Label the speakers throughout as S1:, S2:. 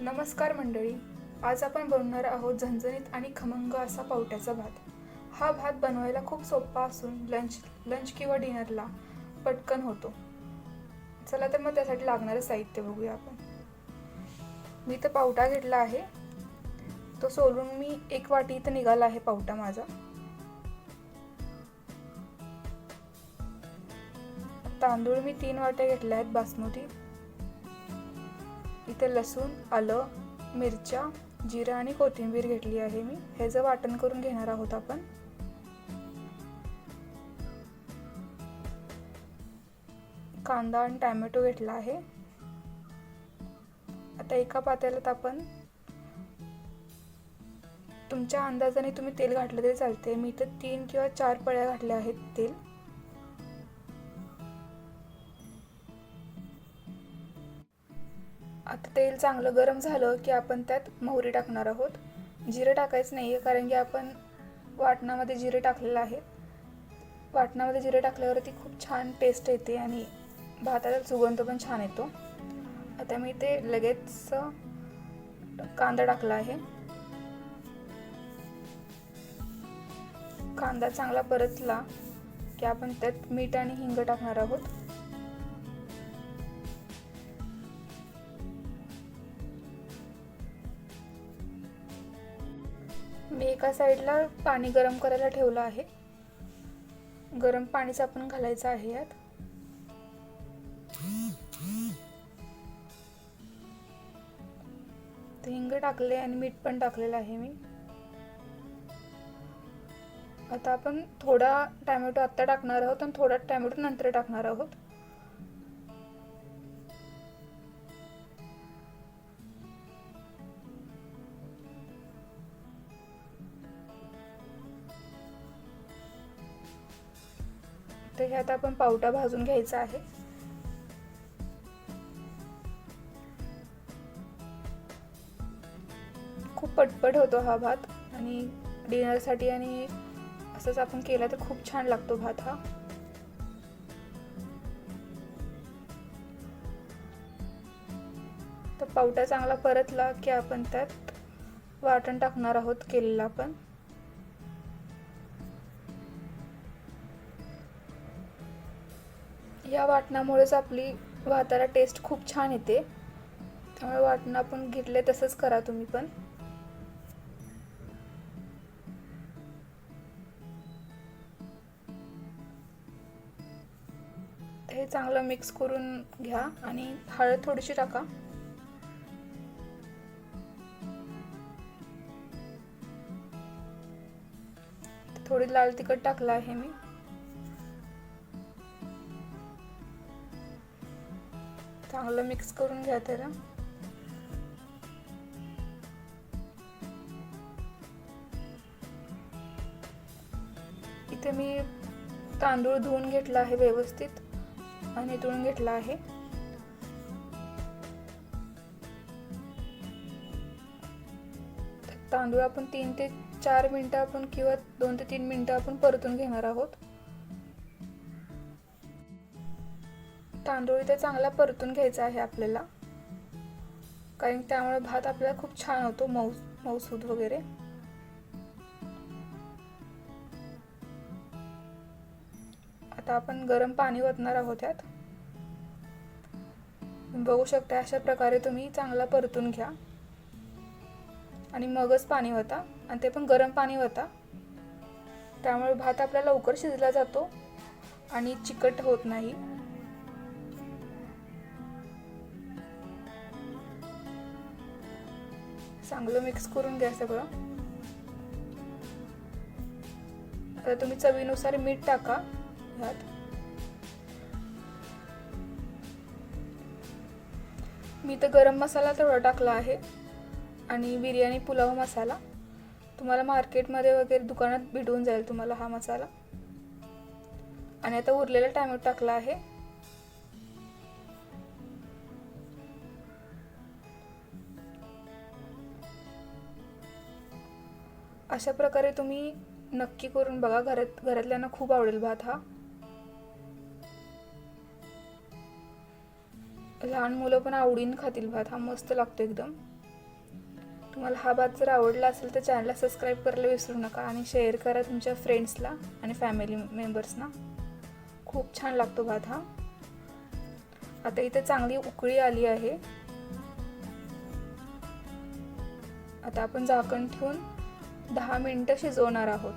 S1: नमस्कार मंडळी आज आपण बनवणार आहोत झणझणीत आणि खमंग असा पावट्याचा भात. हा भात बनवायला खूप सोपा असून लंच लंच किंवा डिनरला पटकन होतो. चला तर मग त्यासाठी लागणारं साहित्य बघूया आपण. मी तर पावटा घेतला आहे. तो सोलून मी एक वाटी इथं निघाला आहे पावटा माझा. तांदूळ मी तीन वाट्या घेतल्या आहेत बासमती. इथे लसूण आलं मिरच्या जिरं आणि कोथिंबीर घेतली आहे मी. ह्याचं वाटण करून घेणार आहोत आपण. कांदा आणि टॅमॅटो घेतला आहे. आता एका पातेल्यात आपण तुमच्या अंदाजाने तुम्ही तेल घातलं तरी चालते मी तर तीन किंवा चार पळ्या घातल्या आहेत तेल. तेल चांगलं गरम झालं की आपण त्यात मोहरी टाकणार आहोत. जिरे टाकायचं नाही आहे कारण की आपण वाटणामध्ये जिरे टाकलेलं आहे. वाटणामध्ये जिरे टाकल्यावरती खूप छान टेस्ट येते आणि भाताला सुगंध पण छान येतो. आता मी ते लगेच कांदा टाकला आहे. कांदा चांगला परतला की आपण त्यात मीठ आणि हिंग टाकणार आहोत. मी एका साईडला पाणी गरम करायला ठेवलं आहे. गरम पाणीच आपण घालायचं आहे यात. हिंग टाकले आणि मीठ पण टाकलेलं आहे मी. आता आपण थोडा टॅमॅटो आत्ता टाकणार आहोत आणि थोडा टॅमॅटो नंतर टाकणार आहोत. तर ह्यात आपण पावटा भाजून घ्यायचा आहे. खूप पटपट होतो हा भात आणि डिनरसाठी आणि असंच आपण केला तर खूप छान लागतो भात हा. तर पावटा चांगला परतला की आपण त्यात वाटण टाकणार आहोत केलेला आपण. या वाटणामुळेच आपली भाताला टेस्ट खूप छान येते. त्यामुळे वाटणं आपण घेतले तसंच करा तुम्ही पण. हे चांगलं मिक्स करून घ्या आणि हळद थोडीशी टाका. थोडी लाल तिखट टाकलं आहे मी. चांगलं मिक्स करून घ्या त्याला इथे मी तांदूळ धुवून घेतला आहे व्यवस्थित आणि धुवून घेतला आहे. तांदूळ आपण तीन ते चार मिनटं आपण किंवा दोन ते तीन मिनटं आपण परतून घेणार आहोत. तांदूळ इथे चांगला परतून घ्यायचा आहे आपल्याला. कारण त्यामुळे भात आपल्याला खूप छान होतो मऊ मऊसूद वगैरे. आता आपण गरम पाणी ओतणार आहोत यात. बघू शकता अशा प्रकारे तुम्ही चांगला परतून घ्या. आणि मगच पाणी होता आणि ते पण गरम पाणी होता त्यामुळे भात आपला लवकर शिजला जातो आणि चिकट होत नाही. चांगलं मिक्स करून घ्या सगळं. आता तुम्ही चवीनुसार मीठ टाका ह्यात. मी तर गरम मसाला थोडा टाकला आहे आणि बिर्याणी पुलाव मसाला. तुम्हाला मार्केटमध्ये वगैरे दुकानात भेटून जाईल तुम्हाला हा मसाला. आणि आता उरलेला टॅमॅटो टाकला आहे. अशा प्रकारे तुम्ही नक्की करून बघा. घरात घरातल्यांना खूप आवडेल भात हा. लहान मुलं पण आवडीन खातील भात. हा मस्त लागतो एकदम. तुम्हाला हा भात जर आवडला असेल तर चॅनलला सबस्क्राईब करायला विसरू नका आणि शेअर करा तुमच्या फ्रेंड्सला आणि फॅमिली मेंबर्सना खूप छान लागतो भात हा. आता इथे चांगली उकळी आली आहे. आता आपण झाकण ठेवून दहा मिनटं शिजवणार आहोत.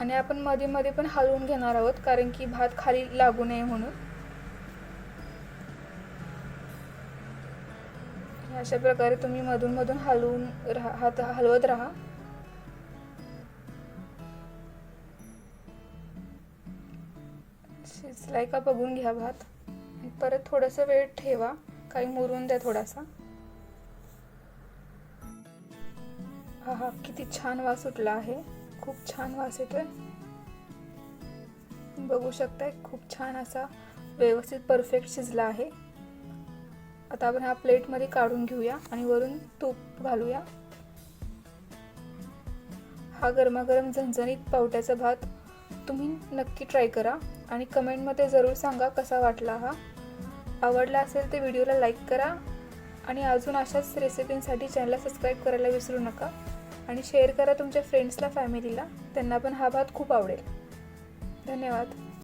S1: आणि आपण मध्ये मध्ये पण हलवून घेणार आहोत कारण की भात खाली लागू नये म्हणून. अशा प्रकारे तुम्ही मधून मधून हलवून राहा हात हलवत राहा. शिजलाय का बघून घ्या भात. परत थोडासा वेळ ठेवा काही मुरून द्या थोडासा. हा हा किती छान वास सुटला आहे. खूप छान वास येतोय. बघू शकताय खूप छान असा व्यवस्थित परफेक्ट शिजला आहे. आता आपण हा प्लेटमध्ये काढून घेऊया आणि वरून तूप घालूया. हा गरमागरम झणझणीत पावट्याचा भात तुम्ही नक्की ट्राय करा आणि कमेंटमध्ये जरूर सांगा कसा वाटला हा. आवडला असेल तर व्हिडिओला लाईक करा आणि अजून अशाच रेसिपींसाठी चॅनलला सबस्क्राईब करायला विसरू नका आणि शेअर करा तुमच्या फ्रेंड्सला फॅमिलीला त्यांना पण हा भात खूप आवडेल. धन्यवाद.